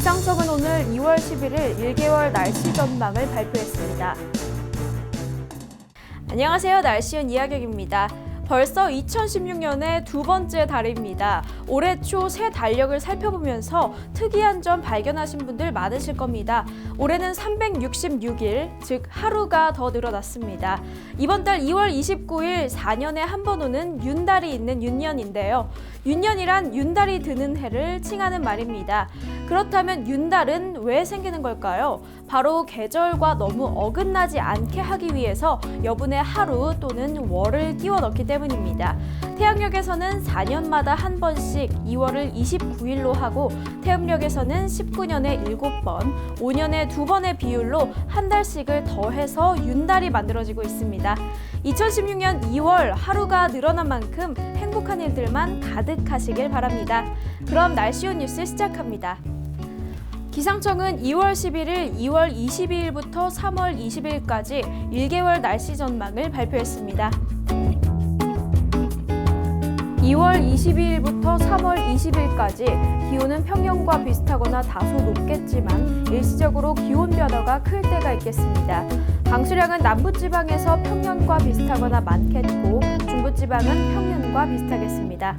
기상청은 오늘 2월 11일 1개월 날씨 전망을 발표했습니다. 안녕하세요. 날씨은 이하경입니다. 벌써 2016년의 두 번째 달입니다. 올해 초 새 달력을 살펴보면서 특이한 점 발견하신 분들 많으실 겁니다. 올해는 366일, 즉 하루가 더 늘어났습니다. 이번 달 2월 29일 4년에 한 번 오는 윤달이 있는 윤년인데요. 윤년이란 윤달이 드는 해를 칭하는 말입니다. 그렇다면 윤달은 왜 생기는 걸까요? 바로 계절과 너무 어긋나지 않게 하기 위해서 여분의 하루 또는 월을 끼워 넣기 때문입니다. 태양력에서는 4년마다 한 번씩 2월을 29일로 하고 태음력에서는 19년에 7번, 5년에 2번의 비율로 한 달씩을 더해서 윤달이 만들어지고 있습니다. 2016년 2월 하루가 늘어난 만큼 행복한 일들만 가득하시길 바랍니다. 그럼 날씨온 뉴스 시작합니다. 기상청은 2월 11일, 2월 22일부터 3월 20일까지 1개월 날씨 전망을 발표했습니다. 2월 22일부터 3월 20일까지 기온은 평년과 비슷하거나 다소 높겠지만 일시적으로 기온 변화가 클 때가 있겠습니다. 강수량은 남부지방에서 평년과 비슷하거나 많겠고 중부지방은 평년과 비슷하겠습니다.